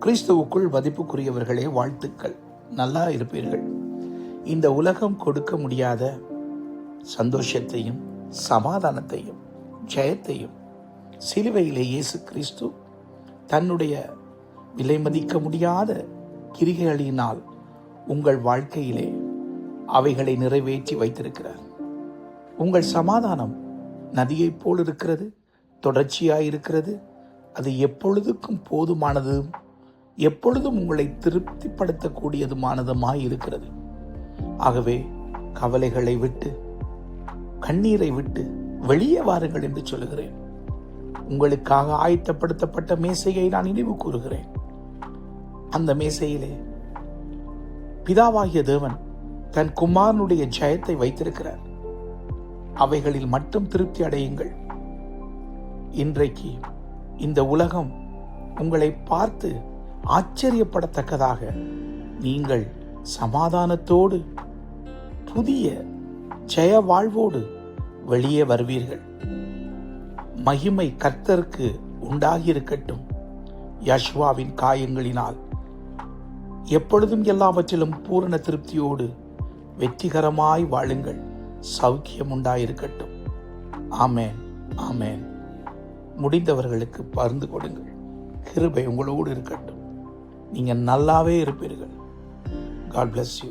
கிறிஸ்துவுக்குள் மதிப்புக்குரியவர்களே வாழ்த்துக்கள். நல்லா இருப்பீர்கள். இந்த உலகம் கொடுக்க முடியாத சந்தோஷத்தையும் சமாதானத்தையும் ஜெயத்தையும் சிலுவையிலே இயேசு கிறிஸ்து தன்னுடைய விலை மதிக்க முடியாத கிரிகைகளினால் உங்கள் வாழ்க்கையிலே அவைகளை நிறைவேற்றி வைத்திருக்கிறார். உங்கள் சமாதானம் நதியைப் போல் இருக்கிறது தொடர்ச்சியாயிருக்கிறது அது எப்பொழுதுக்கும் போதுமானதும் எப்பொழுதும் உங்களை திருப்திப்படுத்தக்கூடியதுமானதுமாய் இருக்கிறது ஆகவே கவலைகளை விட்டு கண்ணீரை விட்டு வெளியே வாருங்கள் என்று சொல்லுகிறேன். உங்களுக்காக ஆயத்தப்படுத்தப்பட்ட மேசையை நான் நினைவு கூறுகிறேன். அந்த மேசையிலே பிதாவாகிய தேவன் தன் குமாரனுடைய ஜெயத்தை வைத்திருக்கிறார். அவைகளில் மட்டும் திருப்தி அடையுங்கள். இன்றைக்கு இந்த உலகம் உங்களை பார்த்து ஆச்சரியப்படத்தக்கதாக நீங்கள் சமாதானத்தோடு புதிய ஜெய வாழ்வோடு வெளியே வருவீர்கள். மகிமை கர்த்தருக்கு உண்டாகியிருக்கட்டும். யஷ்வாவின் காயங்களினால் எப்பொழுதும் எல்லாவற்றிலும் பூரண திருப்தியோடு வெற்றிகரமாய் வாழுங்கள். சௌக்கியம் உண்டாயிருக்கட்டும். ஆமேன் ஆமேன். முடிந்தவர்களுக்கு பருந்து கொடுங்கள். கிருபை உங்களோடு இருக்கட்டும். நீங்கள் நல்லாவே இருப்பீர்கள். God bless you